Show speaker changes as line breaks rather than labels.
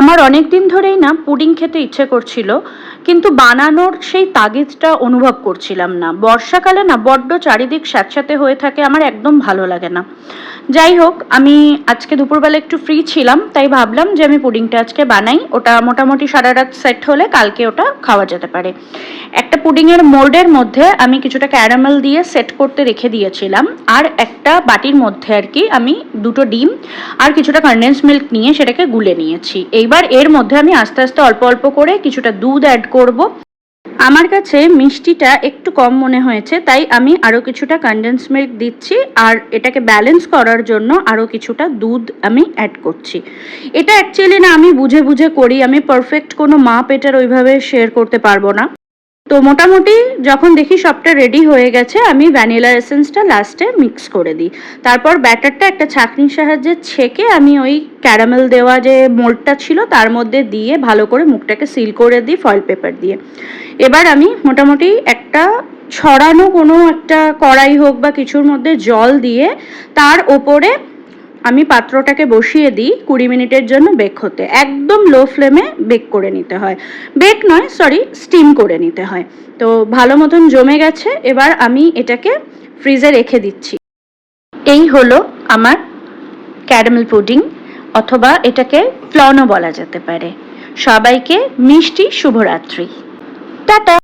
আমার অনেক দিন ধরেই না পুডিং খেতে ইচ্ছে করছিল, কিন্তু বানানোর সেই তাগিদটা অনুভব করছিলাম না। বর্ষাকালে না বড্ড চারিদিক স্যাঁতস্যাঁতে হয়ে থাকে, আমার একদম ভালো লাগে না। যাই হোক, আমি আজকে দুপুরবেলা একটু ফ্রি ছিলাম, তাই ভাবলাম যে আমি পুডিংটা আজকে বানাই। ওটা মোটামুটি সারা রাত সেট হলে কালকে ওটা খাওয়া যেতে পারে। একটা পুডিংয়ের মোল্ডের মধ্যে আমি কিছুটা ক্যারামেল দিয়ে সেট করতে রেখে দিয়েছিলাম, আর একটা বাটির মধ্যে আর কি আমি দুটো ডিম আর কিছুটা কনডেন্স মিল্ক নিয়ে সেটাকে গুলে নিয়েছি। এইবার এর মধ্যে আমি আস্তে আস্তে অল্প অল্প করে কিছুটা দুধ অ্যাড করব। আমার কাছে মিষ্টিটা একটু কম মনে হয়েছে, তাই আমি আরও কিছুটা কন্ডেন্স মিল্ক দিচ্ছি, আর এটাকে ব্যালেন্স করার জন্য আরও কিছুটা দুধ আমি অ্যাড করছি। এটা অ্যাকচুয়ালি না আমি বুঝে বুঝে করি, আমি পারফেক্ট কোনো মাপ এটার ওইভাবে শেয়ার করতে পারব না। তো মোটামুটি যখন দেখি সবটা রেডি হয়ে গেছে, আমি ভ্যানিলা এসেন্সটা লাস্টে মিক্স করে দিই। তারপর ব্যাটারটা একটা ছাঁকনির সাহায্যে ছেঁকে আমি ওই ক্যারামেল দেওয়া যে মোল্ডটা ছিল, তার মধ্যে দিয়ে ভালো করে মুখটাকে সিল করে দিই ফয়েল পেপার দিয়ে। এবার আমি মোটামুটি একটা ছড়ানো কোনো একটা কড়াই হোক বা কিছুর মধ্যে জল দিয়ে তার ওপরে আমি পাত্রটাকে বসিয়ে দিই কুড়ি মিনিটের জন্য বেক হতে। একদম লো ফ্লেমে বেক করে নিতে হয়। বেক নয় সরি স্টিম করে নিতে হয়। তো ভালো মতন জমে গেছে, এবার আমি এটাকে ফ্রিজে রেখে দিচ্ছি। এই হলো আমার ক্যারামেল পুডিং অথবা এটাকে ফ্লনও বলা যেতে পারে। সবাইকে মিষ্টি শুভরাত্রি। টাটা!